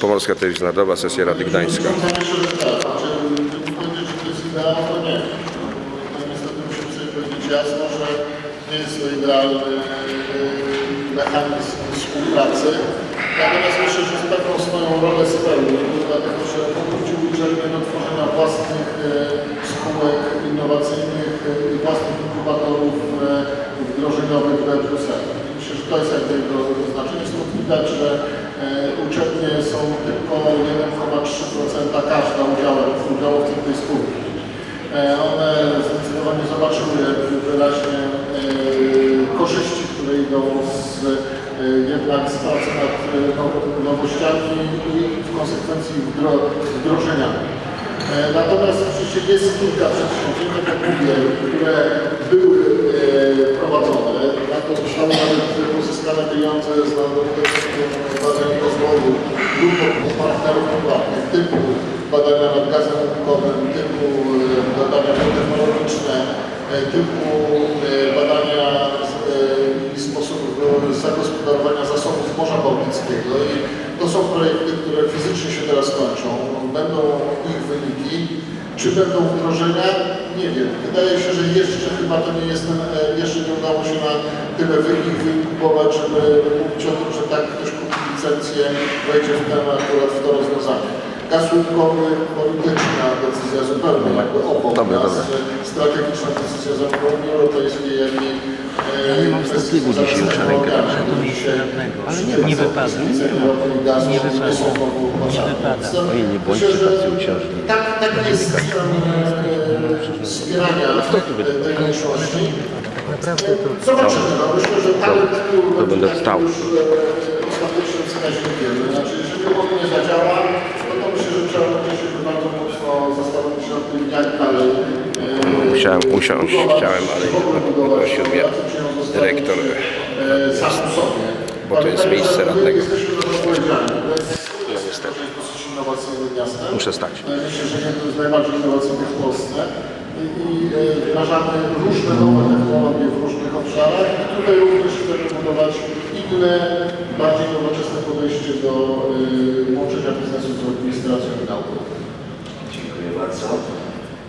Pomorska Telewizja Narodowa, sesja Rady Gdańska. Że nie. Jest to idealny mechanizm. Natomiast myślę, że z pewną swoją rolę spełnił, dlatego że powrócił uczelnię do tworzenia własnych e, spółek innowacyjnych e, i własnych inkubatorów e, wdrożeniowych w Brukseli. Myślę, że to jest jakby jego znaczenie. Stąd widać, że e, uczelnie są tylko 1,3% każda udziałowcem tej spółki. One zdecydowanie zobaczyły wyraźnie e, korzyści, które idą z, e, jednak z pracy nad e, now- nowościami i w konsekwencji wdro- wdrożeniami. E, Natomiast oczywiście jest kilka przedsięwzięć, tak mówię, które były e, prowadzone. Na to zostały nawet pozyskane pieniądze z Narodowego Badań i Rozwoju grupą partnerów prywatnych, typu badania nad gazem łupkowym, typu e, badania biotechnologiczne, e, typu badania zagospodarowania zasobów Morza Bałtyckiego. I to są projekty, które fizycznie się teraz kończą. Będą ich wyniki. Czy będą wdrożenia? Nie wiem. Wydaje się, że jeszcze chyba to nie jest ten, e, jeszcze nie udało się na tyle wynik wyinkubować, żeby mówić o tym, że tak ktoś kupi licencję, wejdzie w ten akurat w to rozwiązanie. Gaz łupkowy, polityczna decyzja zupełnie jakby obok Dobra, nas, dobra. strategiczna decyzja zarówno Unii Europejskiej, jak i e, nie mam wstydliwu dzisiaj już na radnego, ale nie, nie wypada. Nie wypada. Nie wypada. Oj, nie bądźcie tacy uciążliwi. Tak, tak jest e, wspierania tej mniejszości. Naprawdę to Zobaczymy, no myślę, że talent to będzie będę wstał. e, ostatecznym wskaźnikiem. Znaczy, jeżeli on nie zadziała, no to myślę, że trzeba będzie się bardzo mocno zastanowić nad tym, jak dalej e, Musiałem usiąść, chciałem, ale budować poprosił mnie dyrektor, e, bo to jest miejsce radnego. Jest niestety. Muszę stać. Myślę, że jednym z najbardziej innowacyjnych w Polsce i, i e, wdrażamy różne nowe technologie w różnych obszarach i tutaj również chcemy budować inne, bardziej nowoczesne podejście do y, łączenia biznesu z administracją i nauką. Dziękuję bardzo.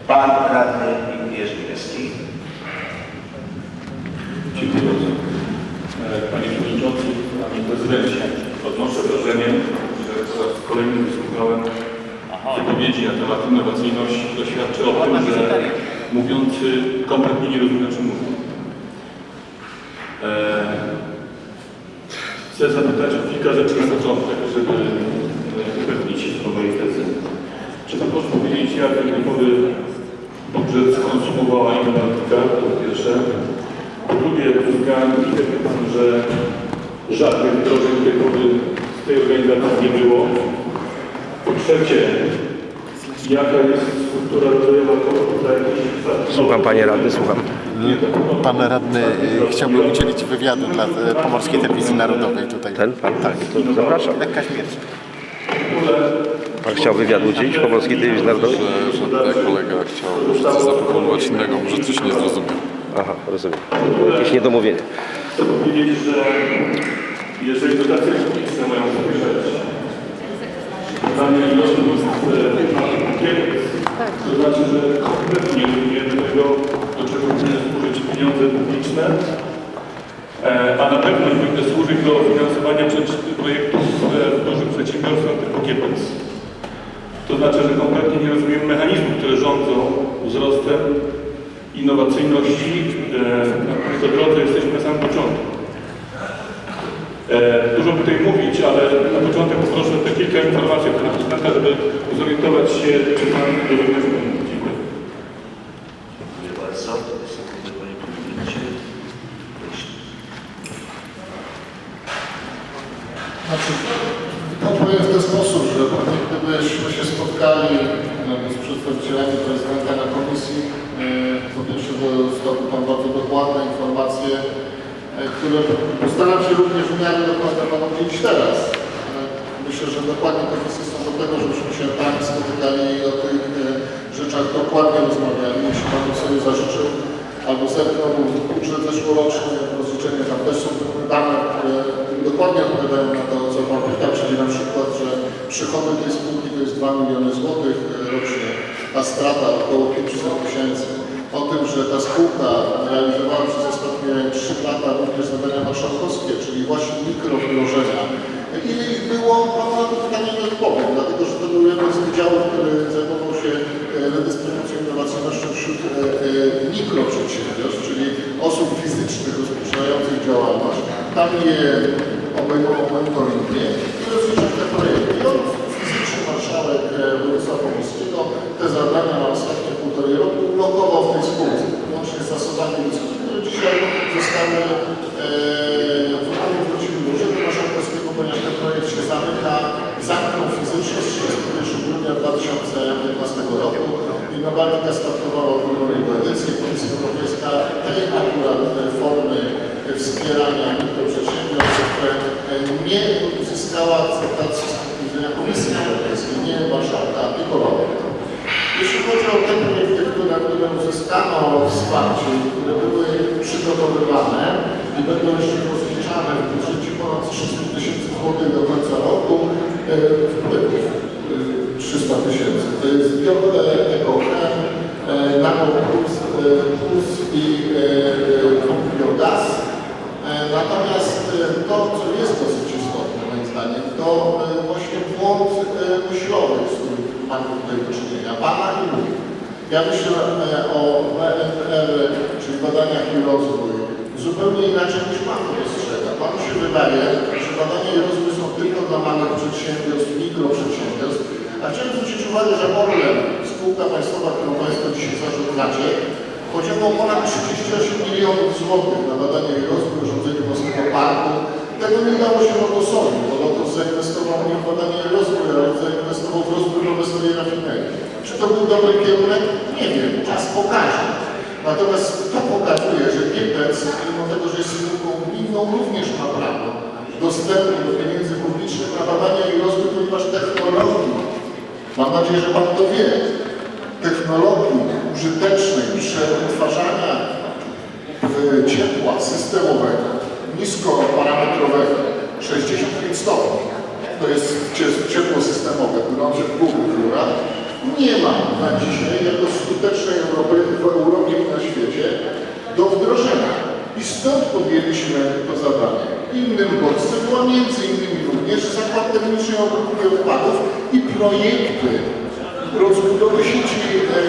Pan radny Jerzy Niebieski. Dziękuję bardzo. E, Panie Przewodniczący, Panie Prezydencie, odnoszę wrażenie, że po raz kolejny wysłuchałem wypowiedzi na temat innowacyjności, która świadczy o tym, że mówiący kompletnie nie rozumie, czym mówi. E, Chcę zapytać o kilka rzeczy na początek, żeby e, upewnić się co mojej tezy. Czy Pan może powiedzieć, jak do tej pory budżet skonsumowała informatyka, to po pierwsze. Po drugie, uzyskałem Pan, że żadnych tej pory z tej organizacji nie było. Po trzecie, jaka jest struktura tutaj? Słucham panie radny, słucham. Pan radny y, chciałby udzielić wywiadu dla y, Pomorskiej Telewizji Narodowej tutaj. Ten pan? Tak. Zapraszam. Lekka śmierć. Pan chciał wywiadu udzielić Pomorskiej Telewizji Narodowej? że, że tutaj kolega chciał może coś zaproponować innego, może coś nie zrozumiał. Aha, rozumiem. Jakieś niedomówienie. Chcę powiedzieć, że jeżeli dotacje publiczne mają spojrzeć na ilość pakietu, to znaczy, że kompletnie nie rozumiemy tego, do czego powinny służyć pieniądze publiczne, e, a na pewno nie powinny służyć do finansowania przecież projektów e, w dużych przedsiębiorstwach typu Kiepiec. To znaczy, że kompletnie nie rozumiemy mechanizmów, które rządzą wzrostem innowacyjności, e, na której drodze jesteśmy na samym początku. E, Dużo tutaj mówić, ale na początek poproszę te kilka informacji od pana żeby zorientować się, czy pan rozumie, co pan mówi. Dziękuję. Dziękuję bardzo. Panie Prezydencie. Znaczy, to powiem w ten sposób, że pewnie gdybyśmy się spotkali e, z przedstawicielami prezydenta na komisji, e, po pierwsze dostałby Pan bardzo dokładne informacje, e, które postaram się również w miarę dokładnie Panu udzielić teraz. E, Myślę, że dokładnie te kwestie są do tego, żebyśmy się tam spotykali i o tych e, rzeczach dokładnie rozmawiali. Jeśli Pan sobie zażyczył, albo zerknął budżet zeszłoroczny, rozliczenia tam też są dane, które dokładnie odpowiadają na to, co Pan pyta, czyli na przykład, że Przychody tej spółki to jest 2 miliony złotych rocznie, a strata około 500 tysięcy. O tym, że ta spółka realizowała przez ostatnie 3 lata również zadania marszałkowskie, czyli właśnie mikrowdrożenia. Ile ich było? Pan na to pytanie nie odpowiem, dlatego że to był jeden z wydziałów, który zajmował się e, redystrybucją innowacyjnością wśród e, e, mikroprzedsiębiorstw, czyli osób fizycznych rozpoczynających działalność. Tam je obejmował monitoringiem i rozliczał te projekty. I on fizyczny marszałek e, województwa pomorskiego te zadania na ostatnie półtorej roku blokował w tej spółce, łącznie z zasobami ludzkimi, które dzisiaj zostały e, wykonane wróciły do urzędu marszałkowskiego, ponieważ ten projekt się zamyka, zamknął fizycznie z 31 grudnia 2015 roku. Innowatyka startowała w drugiej edycji. Komisja Europejska tej akurat e, formy e, wspierania mikroprzedsiębiorstw e, nie uzyskała akceptacji z punktu widzenia Komisji Europejskiej, nie marszałka aplikowała. Jeśli chodzi o te projekty, które, które uzyskano wsparcie, które były przygotowywane i będą jeszcze rozliczane w budżecie ponad 300 tysięcy złotych do końca roku, To jest bioekochen, e, nano plus, plus i e, biogaz. E, Natomiast e, to, co jest dosyć istotne moim zdaniem, to właśnie błąd myślowy, z którym Pan tutaj do czynienia. Pana i. Ja myślę o BNR, czyli badaniach i rozwój, zupełnie inaczej niż Pan to dostrzega. Panu się wydaje, że badania i rozwój są tylko dla małych przedsiębiorstw, chciałem zwrócić uwagę, że Orlen, spółka państwowa, którą Państwo dzisiaj zarządzacie, podziałał ponad 38 milionów złotych na badania i rozwój urządzenia własnego parku. Tego nie dało się Lotosowi, bo Lotos zainwestował nie w badania i rozwój, ale zainwestował w rozwój nowej rafinerii. Czy to był dobry kierunek? Nie wiem, czas pokaże. Natomiast to pokazuje, że GPC, mimo tego, że jest spółką gminną, również ma prawo dostępu do pieniędzy publicznych na badania i rozwój, ponieważ technologii, mam nadzieję, że Pan to wie, technologii użytecznej przetwarzania ciepła systemowego, niskoparametrowego, 65 stopni, to jest cie- ciepło systemowe, płynące w rurach, nie ma na dzisiaj jako skutecznej Europy, w Europie i na świecie do wdrożenia. I stąd podjęliśmy to zadanie. Innym bodźcem była między innymi również Zakład Techniczny Obróbki Odpadów i projekty rozbudowy sieci e,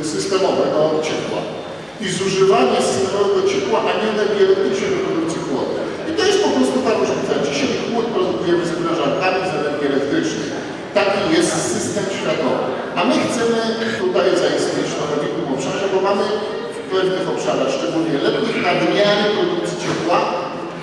e, systemowego ciepła i zużywanie systemowego ciepła, a nie energii elektrycznej do produkcji chłodu. I to jest po prostu ta różnica. Dzisiaj chłód produkujemy z sprężarkami z energii elektrycznej. Taki jest system światowy. A my chcemy tutaj zaistnieć w innym obszarze, bo mamy w pewnych obszarach, szczególnie letnich, nadmiary produkcji ciepła,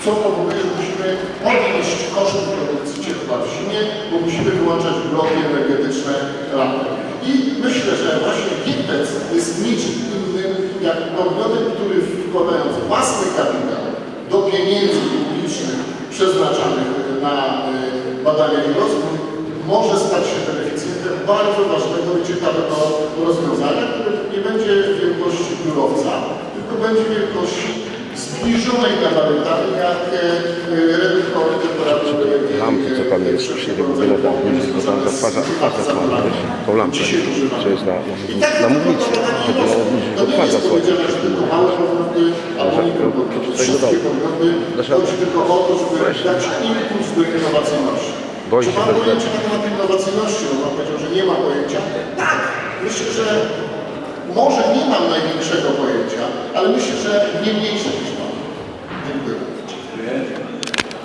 co powoduje, że musimy podnieść koszty produkcji ciepła w zimie, bo musimy wyłączać bloki energetyczne latem. I myślę, że właśnie GIPEC jest niczym innym jak podmiotem, który wkładając własny kapitał do pieniędzy publicznych przeznaczanych na y, badania i rozwój, może stać się beneficjentem bardzo ważnego i ciekawego rozwiązania, które nie będzie wielkości biurowca, tylko będzie wielkości zbliżonej gabarytami jak e, e, reduktory temperatury. e, Lampy, co tam jest, e, się nie wygląda, bo tam zaparza, zaparza słońce, tą lampę, co jest na, na żeby na mównicy To jest słońce. powiedziane, że podmioty Dlaczego? chodzi tylko o to, żeby dać impuls do innowacyjności. Boi Czy się prezydent. pojęcie na temat innowacyjności? No pan powiedział, że nie ma pojęcia. Tak, myślę, że może nie mam największego pojęcia, ale myślę, że nie mniejsze niż.